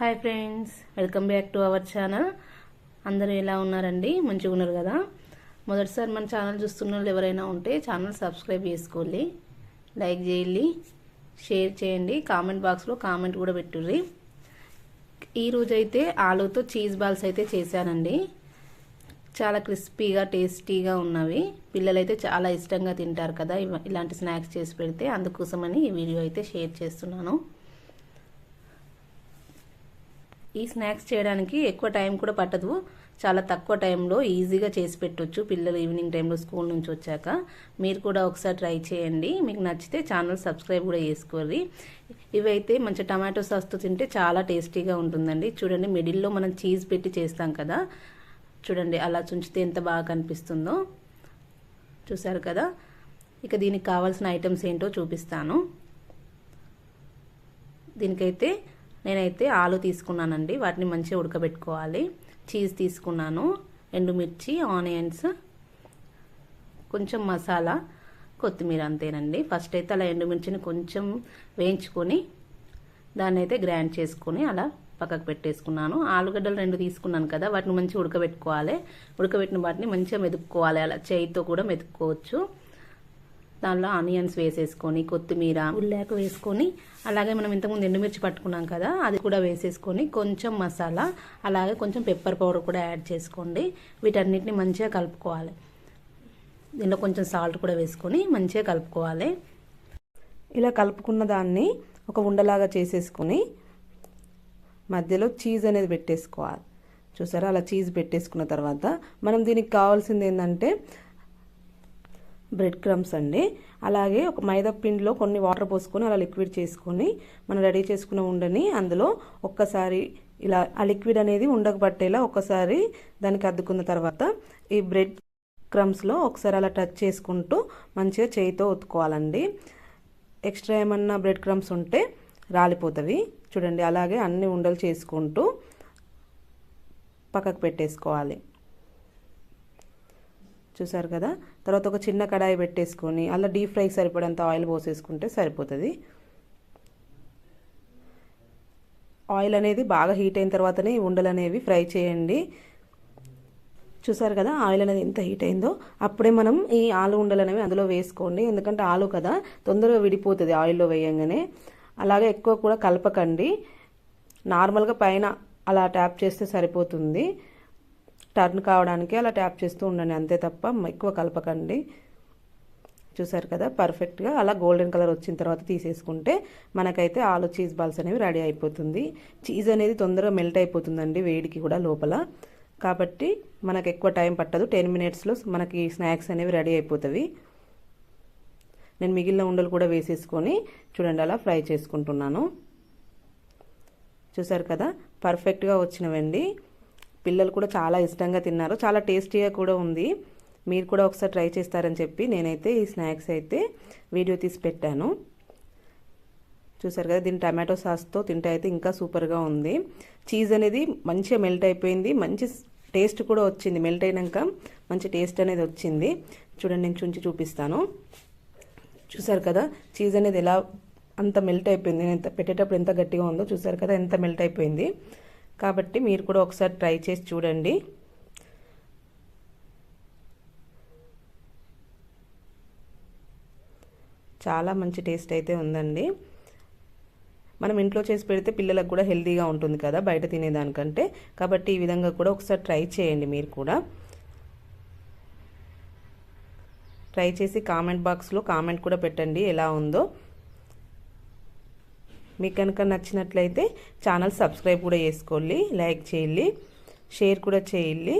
Hi friends welcome back to our channel. అందరూ ఎలా ఉన్నారండి? మంచిగా ఉన్నారు కదా? మొదటిసారి మన ఛానల్ చూస్తున్న వాళ్ళు ఎవరైనా ఉంటే ఛానల్ సబ్స్క్రైబ్ చేసుకోండి లైక్ చేయండి షేర్ చేయండి కామెంట్ బాక్స్లో కామెంట్ కూడా పెట్టుర్రి. ఈరోజు అయితే ఆలూతో చీజ్ బాల్స్ అయితే చేశానండి. చాలా క్రిస్పీగా టేస్టీగా ఉన్నవి. పిల్లలైతే చాలా ఇష్టంగా తింటారు కదా ఇలాంటి స్నాక్స్ చేసి పెడితే అందుకోసమని ఈ వీడియో అయితే షేర్ చేస్తున్నాను. ఈ స్నాక్స్ చేయడానికి ఎక్కువ టైం కూడా పట్టదు. చాలా తక్కువ టైంలో ఈజీగా చేసి పెట్టొచ్చు. పిల్లలు ఈవినింగ్ టైంలో స్కూల్ నుంచి వచ్చాక మీరు కూడా ఒకసారి ట్రై చేయండి. మీకు నచ్చితే ఛానల్ సబ్స్క్రైబ్ కూడా చేసుకోవాలి ఇవైతే మంచి టమాటో సాస్తో తింటే చాలా టేస్టీగా ఉంటుందండి. చూడండి మిడిల్లో మనం చీజ్ పెట్టి చేస్తాం కదా. చూడండి అలా చుంచితే ఎంత బాగా కనిపిస్తుందో. చూసారు కదా? ఇక దీనికి కావాల్సిన ఐటమ్స్ ఏంటో చూపిస్తాను. దీనికైతే నేనైతే ఆలు తీసుకున్నానండి. వాటిని మంచిగా ఉడకబెట్టుకోవాలి. చీజ్ తీసుకున్నాను. ఎండుమిర్చి ఆనియన్స్ కొంచెం మసాలా కొత్తిమీర అంతేనండి. ఫస్ట్ అయితే అలా ఎండుమిర్చిని కొంచెం వేయించుకొని దాన్ని అయితే గ్రైండ్ చేసుకొని అలా పక్కకు పెట్టేసుకున్నాను. ఆలుగడ్డలు రెండు తీసుకున్నాను కదా వాటిని మంచిగా ఉడకబెట్టుకోవాలి. ఉడకబెట్టిన వాటిని మంచిగా మెదుపుకోవాలి అలా చేయితో కూడా మెతుక్కోవచ్చు దానిలో ఆనియన్స్ వేసేసుకొని కొత్తిమీర ఉల్లాక వేసుకొని అలాగే మనం ఇంతకుముందు ఎండుమిర్చి పట్టుకున్నాం కదా అది కూడా వేసేసుకొని కొంచెం మసాలా అలాగే కొంచెం పెప్పర్ పౌడర్ కూడా యాడ్ చేసుకోండి. వీటన్నిటిని మంచిగా కలుపుకోవాలి. దీనిలో కొంచెం సాల్ట్ కూడా వేసుకొని మంచిగా కలుపుకోవాలి. ఇలా కలుపుకున్న దాన్ని ఒక ఉండలాగా చేసేసుకొని మధ్యలో చీజ్ అనేది పెట్టేసుకోవాలి. చూసారా? అలా చీజ్ పెట్టేసుకున్న తర్వాత మనం దీనికి కావాల్సింది ఏంటంటే బ్రెడ్ క్రమ్స్ అండి. అలాగే ఒక మైదా పిండిలో కొన్ని వాటర్ పోసుకొని అలా లిక్విడ్ చేసుకొని మనం రెడీ చేసుకున్న ఉండని అందులో ఒక్కసారి ఇలా ఆ లిక్విడ్ అనేది ఉండకు పట్టేలా ఒక్కసారి దానికి అద్దుకున్న తర్వాత ఈ బ్రెడ్ క్రమ్స్లో ఒకసారి అలా టచ్ చేసుకుంటూ మంచిగా చేయితో ఒత్తుకోవాలండి. ఎక్స్ట్రా ఏమన్నా బ్రెడ్ క్రమ్స్ ఉంటే రాలిపోతవి. చూడండి అలాగే అన్ని ఉండలు చేసుకుంటూ పక్కకు పెట్టేసుకోవాలి. చూసారు కదా? తర్వాత ఒక చిన్న కడాయి పెట్టేసుకొని అలా డీప్ ఫ్రైకి సరిపడంత ఆయిల్ పోసేసుకుంటే సరిపోతుంది. ఆయిల్ అనేది బాగా హీట్ అయిన తర్వాతనే ఉండలు అనేవి ఫ్రై చేయండి. చూసారు కదా? ఆయిల్ అనేది ఎంత హీట్ అయిందో. అప్పుడే మనం ఈ ఆలు ఉండలు అనేవి అందులో వేసుకోండి. ఎందుకంటే ఆలు కదా తొందరగా విడిపోతుంది ఆయిల్లో వేయంగానే. అలాగే ఎక్కువ కూడా కలపకండి. నార్మల్గా పైన అలా ట్యాప్ చేస్తే సరిపోతుంది. టర్న్ కావడానికి అలా ట్యాప్ చేస్తూ ఉండండి. అంతే తప్ప ఎక్కువ కలపకండి. చూసారు కదా? పర్ఫెక్ట్గా అలా గోల్డెన్ కలర్ వచ్చిన తర్వాత తీసేసుకుంటే మనకైతే ఆలు చీజ్ బాల్స్ అనేవి రెడీ అయిపోతుంది. చీజ్ అనేది తొందరగా మెల్ట్ అయిపోతుందండి వేడికి కూడా లోపల. కాబట్టి మనకు ఎక్కువ టైం పట్టదు. టెన్ మినిట్స్లో మనకి స్నాక్స్ అనేవి రెడీ అయిపోతాయి నేను మిగిలిన ఉండలు కూడా వేసేసుకొని చూడండి అలా ఫ్రై చేసుకుంటున్నాను. చూసారు కదా? పర్ఫెక్ట్గా వచ్చినవండి. పిల్లలు కూడా చాలా ఇష్టంగా తిన్నారు. చాలా టేస్టీగా కూడా ఉంది. మీరు కూడా ఒకసారి ట్రై చేస్తారని చెప్పి నేనైతే ఈ స్నాక్స్ అయితే వీడియో తీసి పెట్టాను. చూసారు కదా దీని టమాటో సాస్తో తింటే అయితే ఇంకా సూపర్గా ఉంది. చీజ్ అనేది మంచిగా మెల్ట్ అయిపోయింది. మంచి టేస్ట్ కూడా వచ్చింది. మెల్ట్ అయినాక మంచి టేస్ట్ అనేది వచ్చింది. చూడండి నేను చుంచి చూపిస్తాను. చూసారు కదా చీజ్ అనేది ఎలా అంత మెల్ట్ అయిపోయింది. నేను ఎంత పెట్టేటప్పుడు ఎంత గట్టిగా ఉందో చూసారు కదా ఎంత మెల్ట్ అయిపోయింది. కాబట్టి మీరు కూడా ఒకసారి ట్రై చేసి చూడండి. చాలా మంచి టేస్ట్ అయితే ఉందండి. మనం ఇంట్లో చేసి పెడితే పిల్లలకు కూడా హెల్తీగా ఉంటుంది కదా బయట తినేదానికంటే. కాబట్టి ఈ విధంగా కూడా ఒకసారి ట్రై చేయండి మీరు కూడా. ట్రై చేసి కామెంట్ బాక్స్లో కామెంట్ కూడా పెట్టండి ఎలా ఉందో. మీకు కనుక నచ్చినట్లయితే ఛానల్ సబ్స్క్రైబ్ కూడా చేసుకోండి లైక్ చేయండి షేర్ కూడా చేయండి.